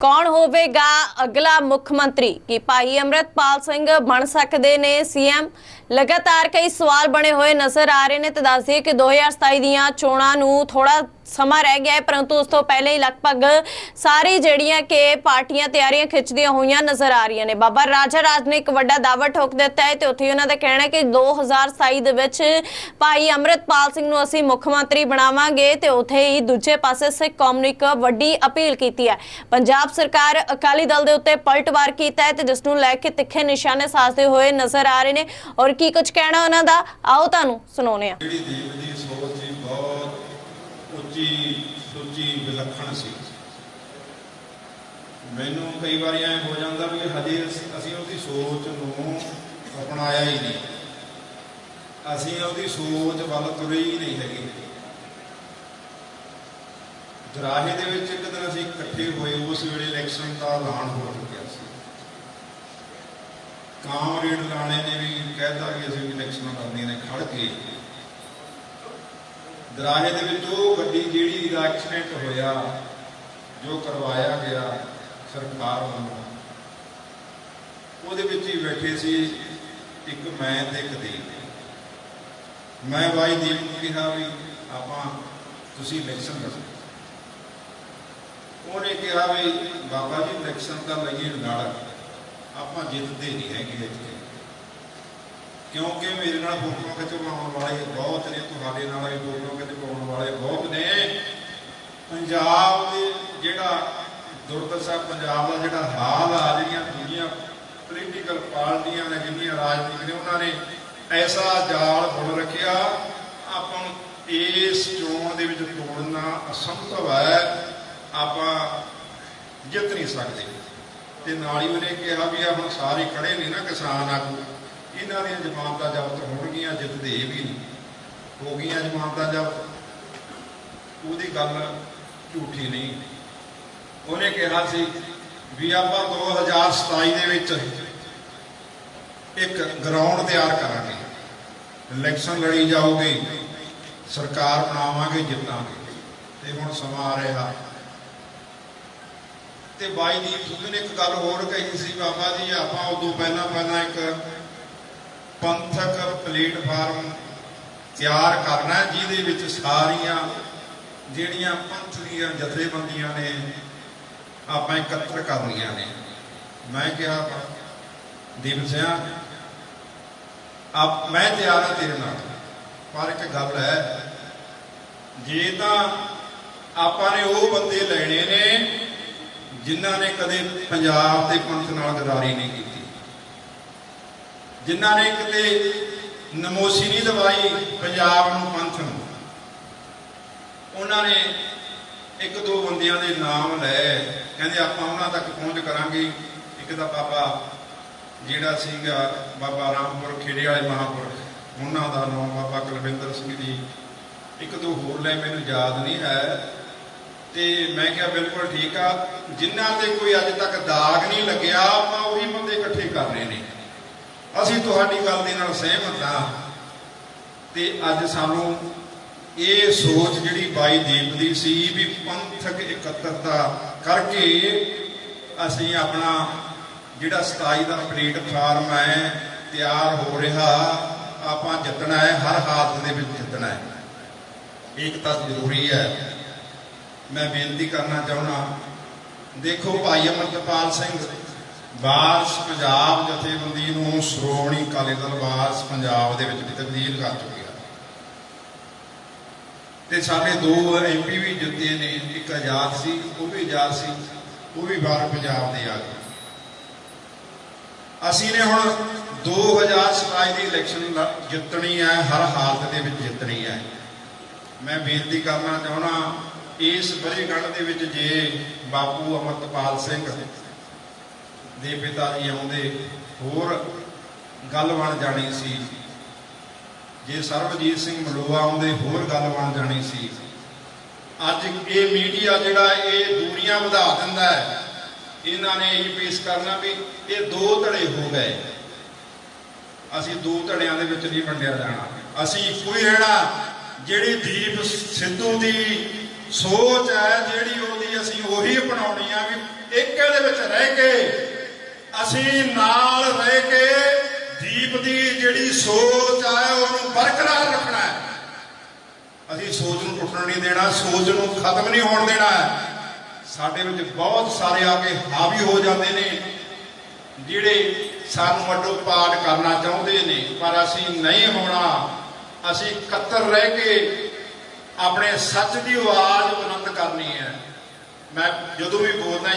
ਕੌਣ ਹੋਵੇਗਾ? ਅਗਲਾ ਮੁੱਖ ਮੰਤਰੀ। ਕੀ ਭਾਈ ਅਮਰਤਪਾਲ ਸਿੰਘ ਬਣ ਸਕਦੇ ਨੇ ਸੀਐਮ? ਲਗਾਤਾਰ ਕਈ ਸਵਾਲ ਬਣੇ ਹੋਏ ਨਜ਼ਰ ਆ ਰਹੇ ਨੇ ਤੇ ਦੱਸ ਦਈਏ ਕਿ 2027 ਦੀਆਂ ਚੋਣਾਂ ਨੂੰ ਥੋੜਾ ਸਮਾਂ ਰਹਿ ਗਿਆ ਹੈ, ਪਰੰਤੂ ਉਸ ਤੋਂ ਪਹਿਲੇ ਹੀ ਲਗਭਗ ਸਾਰੀ ਜਿਹੜੀਆਂ ਕਿ ਪਾਰਟੀਆਂ ਤਿਆਰੀਆਂ ਖਿੱਚਦੀਆਂ ਹੋਈਆਂ ਨਜ਼ਰ ਆ ਰਹੀਆਂ ਨੇ। ਬਾਬਾ ਰਾਜਾ ਰਾਜ ਨੇ ਇੱਕ ਵੱਡਾ ਦਾਅਵਾ ਠੋਕ ਦਿੱਤਾ ਹੈ ਤੇ ਉੱਥੇ ਹੀ ਉਹਨਾਂ ਦਾ ਕਹਿਣਾ ਹੈ ਕਿ 2027 ਦੇ ਵਿੱਚ ਭਾਈ ਅਮਰਤਪਾਲ ਸਿੰਘ ਨੂੰ ਅਸੀਂ ਮੁੱਖ ਮੰਤਰੀ ਬਣਾਵਾਂਗੇ ਤੇ ਉੱਥੇ ਹੀ ਦੂਜੇ ਪਾਸੇ ਸਿੱਖ ਕੌਮ ਨੂੰ ਇੱਕ ਵੱਡੀ ਅਪੀਲ ਕੀਤੀ ਹੈ। ਪੰਜਾਬ ਸਰਕਾਰ ਅਕਾਲੀ ਦਲ ਦੇ ਉੱਤੇ ਪਲਟਵਾਰ ਕੀਤਾ ਹੈ ਤੇ ਜਿਸ ਨੂੰ ਲੈ ਕੇ ਤਿੱਖੇ ਨਿਸ਼ਾਨੇ ਸਾਧਦੇ ਹੋਏ ਨਜ਼ਰ ਆ ਰਹੇ ਨੇ। ਔਰ ਕੀ ਕੁਝ ਕਹਿਣਾ ਉਹਨਾਂ ਦਾ? ਆਓ ਤੁਹਾਨੂੰ ਸੁਣਾਉਂਦੇ ਹਾਂ ਜਿਹੜੀ ਦੇਵ ਦੀ ਸੋਚ ਸੀ ਬਹੁਤ ਉੱਚੀ ਸੁੱਚੀ ਵਿਲੱਖਣ ਸੀ। ਮੈਨੂੰ ਕਈ ਵਾਰੀ ਐ ਹੋ ਜਾਂਦਾ ਵੀ ਹਜੇ ਅਸੀਂ ਉਹਦੀ ਸੋਚ ਨੂੰ ਅਪਣਾਇਆ ਹੀ ਨਹੀਂ। ਅਸੀਂ ਉਹਦੀ ਸੋਚ ਵੱਲ ਤੁਰੇ ਹੀ ਨਹੀਂ ਹੈਗੇ। ਦਰਾਹੇ ਦੇ ਵਿੱਚ ਇੱਕ ਦਿਨ ਅਸੀਂ ਇਕੱਠੇ ਹੋਏ, ਉਸ ਵੇਲੇ ਇਲੈਕਸ਼ਨ ਦਾ ਐਲਾਨ ਹੋ ਚੁੱਕਿਆ ਸੀ। ਕਾਮਰੇਡ ਲਾਣੇ ਨੇ ਵੀ ਕਹਿਤਾ ਕਿ ਅਸੀਂ ਇਲੈਕਸ਼ਨ ਕਰਨੀਆਂ ਨੇ ਖੜ ਕੇ ਦਰਾਹੇ ਦੇ ਵਿੱਚ ਉਹ ਗੱਡੀ ਜਿਹੜੀ ਦਾ ਐਕਸੀਡੈਂਟ ਹੋਇਆ, ਜੋ ਕਰਵਾਇਆ ਗਿਆ ਸਰਕਾਰ ਵੱਲੋਂ, ਉਹਦੇ ਵਿੱਚ ਹੀ ਬੈਠੇ ਸੀ ਇੱਕ ਮੈਂ ਤੇ ਇੱਕ ਦੀਪ ਮੈਂ ਬਾਈ ਦੀਪ ਨੂੰ ਕਿਹਾ ਵੀ ਆਪਾਂ ਤੁਸੀਂ ਇਲੈਕਸ਼ਨ ਲੜੋ। ਉਹਨੇ ਕਿਹਾ ਵੀ ਬਾਬਾ ਜੀ ਇਲੈਕਸ਼ਨ ਤਾਂ ਲਈਏ ਨਾਲ, ਆਪਾਂ ਜਿੱਤਦੇ ਨਹੀਂ ਹੈਗੇ ਇੱਥੇ। ਕਿਉਂਕਿ ਮੇਰੇ ਨਾਲ ਫੋਟੋ ਖਿਚਵਾਉਣ ਵਾਲੇ ਬਹੁਤ ਨੇ, ਤੁਹਾਡੇ ਨਾਲ ਵੀ ਫੋਟੋ ਖਿਚਵਾਉਣ ਵਾਲੇ ਬਹੁਤ ਨੇ। ਪੰਜਾਬ ਦੇ ਜਿਹੜਾ ਦੁਰਦਸ਼ਾ ਪੰਜਾਬ ਦਾ ਜਿਹੜਾ ਹਾਲ ਆ, ਜਿਹੜੀਆਂ ਦੁਨੀਆ ਪੋਲੀਟੀਕਲ ਪਾਰਟੀਆਂ ਨੇ ਜਿੰਨੀਆਂ ਰਾਜਨੀਤਿਕ ਨੇ, ਉਹਨਾਂ ਨੇ ਐਸਾ ਜਾਲ ਬੁਣ ਰੱਖਿਆ। ਆਪਾਂ ਨੂੰ ਇਸ ਚੋਣ ਦੇ ਵਿੱਚ ਤੋੜਨਾ ਅਸੰਭਵ ਹੈ। ਆਪਾਂ ਜਿੱਤ ਨਹੀਂ ਸਕਦੇ। ਤੇ ਨਾਲ ਹੀ ਉਹਨੇ ਕਿਹਾ ਵੀ ਆ, ਹੁਣ ਸਾਰੇ ਖੜੇ ਨੇ ਨਾ ਕਿਸਾਨ ਆਗੂ। ਇਹਨਾਂ ਦੀਆਂ ਜ਼ਮਾਨਤਾਂ ਜ਼ਬਤ ਹੋਣਗੀਆਂ ਜਿੱਤਦੇ ਵੀ ਨਹੀਂ। ਹੋ ਗਈਆਂ ਜ਼ਮਾਨਤਾਂ ਜ਼ਬਤ। ਉਹਦੀ ਗੱਲ ਝੂਠੀ ਨਹੀਂ। ਉਹਨੇ ਕਿਹਾ ਸੀ ਵੀ ਆਪਾਂ 2027 ਦੇ ਵਿੱਚ ਇੱਕ ਗਰਾਊਂਡ ਤਿਆਰ ਕਰਾਂਗੇ। ਇਲੈਕਸ਼ਨ ਲੜੀ ਜਾਊਗੀ, ਸਰਕਾਰ ਬਣਾਵਾਂਗੇ, ਜਿੱਤਾਂਗੇ। ਤੇ ਹੁਣ ਸਮਾਂ ਆ ਰਿਹਾ। ਤੇ ਬਾਈ ਦੀਪ ਜੀ ਨੇ ਇੱਕ ਗੱਲ ਹੋਰ ਕਹੀ ਸੀ, ਬਾਬਾ ਜੀ, ਆਪਾਂ ਉਦੋਂ ਪਹਿਲਾਂ ਪਹਿਲਾਂ ਇੱਕ ਪੰਥਕ ਪਲੇਟਫਾਰਮ ਤਿਆਰ ਕਰਨਾ ਜਿਹਦੇ ਵਿੱਚ ਸਾਰੀਆਂ ਜਿਹੜੀਆਂ ਪੰਥ ਦੀਆਂ ਜਥੇਬੰਦੀਆਂ ਨੇ, ਆਪਾਂ ਇਕੱਤਰ ਕਰਨੀਆਂ ਨੇ। ਮੈਂ ਕਿਹਾ ਦੀਪ ਸਿੰਘ ਆਪ, ਮੈਂ ਤਿਆਰ ਹਾਂ ਤੇਰੇ ਨਾਲ, ਪਰ ਇੱਕ ਗੱਲ ਹੈ, ਜੇ ਤਾਂ ਆਪਾਂ ਨੇ ਉਹ ਬੰਦੇ ਲੈਣੇ ਨੇ, ਜਿਨ੍ਹਾਂ ਨੇ ਕਦੇ ਪੰਜਾਬ ਦੇ ਪੰਥ ਨਾਲ ਗਦਾਰੀ ਨਹੀਂ ਕੀਤੀ। ਜਿਨ੍ਹਾਂ ਨੇ ਕਿਤੇ ਨਮੋਸੀ ਨਹੀਂ ਦਵਾਈ ਪੰਜਾਬ ਨੂੰ ਪੰਥ ਨੂੰ, ਉਹਨਾਂ ਨੇ ਇੱਕ ਦੋ ਬੰਦਿਆਂ ਦੇ ਨਾਮ ਲੈ ਕਹਿੰਦੇ ਆਪਾਂ ਉਹਨਾਂ ਤੱਕ ਪਹੁੰਚ ਕਰਾਂਗੇ। ਇੱਕ ਤਾਂ ਬਾਬਾ ਜਿਹੜਾ ਸੀਗਾ, ਬਾਬਾ ਰਾਮਪੁਰ ਖੇੜੇ ਵਾਲੇ ਮਹਾਂਪੁਰਖ, ਉਹਨਾਂ ਦਾ ਨਾਮ ਬਾਬਾ ਕੁਲਵਿੰਦਰ ਸਿੰਘ ਜੀ। ਇੱਕ ਦੋ ਹੋਰ ਲੈ ਮੈਨੂੰ ਯਾਦ ਨਹੀਂ ਹੈ। ਤੇ ਮੈਂ ਕਿਹਾ ਬਿਲਕੁਲ ਠੀਕ ਆ। ਜਿਨ੍ਹਾਂ ਤੇ ਕੋਈ ਅੱਜ ਤੱਕ ਦਾਗ ਨਹੀਂ ਲੱਗਿਆ, ਆਪਾਂ ਉਹੀ ਬੰਦੇ ਇਕੱਠੇ ਕਰ ਰਹੇ ਨੇ। ਅਸੀਂ ਤੁਹਾਡੀ ਗੱਲ ਦੇ ਨਾਲ ਸਹਿਮਤ ਹਾਂ ਤੇ ਅੱਜ ਸਾਨੂੰ ਇਹ ਸੋਚ ਜਿਹੜੀ ਬਾਈ ਦੀਪ ਦੀ ਸੀ ਵੀ ਪੰਥਕ ਇਕੱਤਰਤਾ ਕਰਕੇ ਅਸੀਂ ਆਪਣਾ ਜਿਹੜਾ 27 ਦਾ ਪਲੇਟਫਾਰਮ ਹੈ, ਤਿਆਰ ਹੋ ਰਿਹਾ, ਆਪਾਂ ਜਿੱਤਣਾ ਹੈ, ਹਰ ਹਾਲਤ ਦੇ ਵਿੱਚ ਜਿੱਤਣਾ ਹੈ। ਏਕਤਾ ਜ਼ਰੂਰੀ ਹੈ। ਮੈਂ ਬੇਨਤੀ ਕਰਨਾ ਚਾਹੁੰਦਾ, ਦੇਖੋ ਭਾਈ ਅਮਰਤਪਾਲ ਸਿੰਘ ਵਾਰਸ ਪੰਜਾਬ ਜਥੇਬੰਦੀ ਨੂੰ ਸ਼੍ਰੋਮਣੀ ਅਕਾਲੀ ਦਲ ਵਾਰਸ ਪੰਜਾਬ ਦੇ ਵਿੱਚ ਤਬਦੀਲ ਕਰ ਚੁੱਕਿਆ ਤੇ ਸਾਡੇ ਦੋ ਐਮਪੀ ਵੀ ਜਿੱਤੇ ਨੇ, ਇੱਕ ਆਜ਼ਾਦ ਸੀ, ਉਹ ਵੀ ਆਜ਼ਾਦ ਸੀ, ਉਹ ਵੀ ਬਾਹਰ ਪੰਜਾਬ ਦੇ ਆ ਗਏ। ਅਸੀਂ ਨੇ ਹੁਣ 2027 ਦੀ ਇਲੈਕਸ਼ਨ ਲ- ਜਿੱਤਣੀ ਹੈ, ਹਰ ਹਾਲਤ ਦੇ ਵਿੱਚ ਜਿੱਤਣੀ ਹੈ। ਮੈਂ ਬੇਨਤੀ ਕਰਨਾ ਚਾਹੁੰਦਾ, ਇਸ ਬਰੇਗੜ੍ਹ ਦੇ ਵਿੱਚ ਜੇ ਬਾਪੂ ਅਮਰਤਪਾਲ ਸਿੰਘ ਦੇ ਪਿਤਾ ਜੀ ਆਉਂਦੇ, ਹੋਰ ਗੱਲ ਬਣ ਜਾਣੀ ਸੀ। ਜੇ ਸਰਬਜੀਤ ਸਿੰਘ ਮਲੋਆ ਆਉਂਦੇ, ਹੋਰ ਗੱਲ ਬਣ ਜਾਣੀ ਸੀ। ਅੱਜ ਇਹ ਮੀਡੀਆ ਜਿਹੜਾ ਇਹ ਦੂਰੀਆਂ ਵਧਾ ਦਿੰਦਾ ਹੈ, ਇਹਨਾਂ ਨੇ ਇਹ ਪੇਸ਼ ਕਰਨਾ ਵੀ ਇਹ ਦੋ ਧੜੇ ਹੋ ਗਏ। ਅਸੀਂ ਦੋ ਧੜਿਆਂ ਦੇ ਵਿੱਚ ਨਹੀਂ ਵੰਡਿਆ ਜਾਣਾ। ਅਸੀਂ ਇੱਕੋ ਹੀ ਰਹਿਣਾ, ਜਿਹੜੀ ਦੀਪ ਸਿੱਧੂ ਦੀ ਸੋਚ ਹੈ, ਜਿਹੜੀ ਉਹਦੀ ਅਸੀਂ ਉਹੀ ਅਪਣਾਉਣੀ ਆ ਵੀ ਇੱਕ ਇਹਦੇ ਵਿੱਚ ਰਹਿ ਕੇ ਅਸੀਂ ਨਾਲ ਰਹਿ ਕੇ ਦੀਪ ਦੀ ਜਿਹੜੀ ਸੋਚ ਆ, ਉਹਨੂੰ ਬਰਕਰਾਰ ਰੱਖਣਾ ਹੈ। ਅਸੀਂ ਸੋਚ ਨੂੰ ਟੁੱਟਣ ਨਹੀਂ ਦੇਣਾ, ਸੋਚ ਨੂੰ ਖਤਮ ਨਹੀਂ ਹੋਣ ਦੇਣਾ ਸਾਡੇ ਵਿੱਚ ਬਹੁਤ ਸਾਰੇ ਆ ਕੇ ਹਾਵੀ ਹੋ ਜਾਂਦੇ ਨੇ, ਜਿਹੜੇ ਸਾਨੂੰ ਅੱਡੋ ਪਾੜ ਕਰਨਾ ਚਾਹੁੰਦੇ ਨੇ, ਪਰ ਅਸੀਂ ਨਹੀਂ ਹੋਣਾ। ਅਸੀਂ ਇਕੱਤਰ ਰਹਿ ਕੇ ਆਪਣੇ ਸੱਚ ਦੀ ਆਵਾਜ਼ ਬੁਲੰਦ ਕਰਨੀ ਹੈ। ਮੈਂ ਜਦੋਂ ਵੀ ਬੋਲਦਾ ਜੀ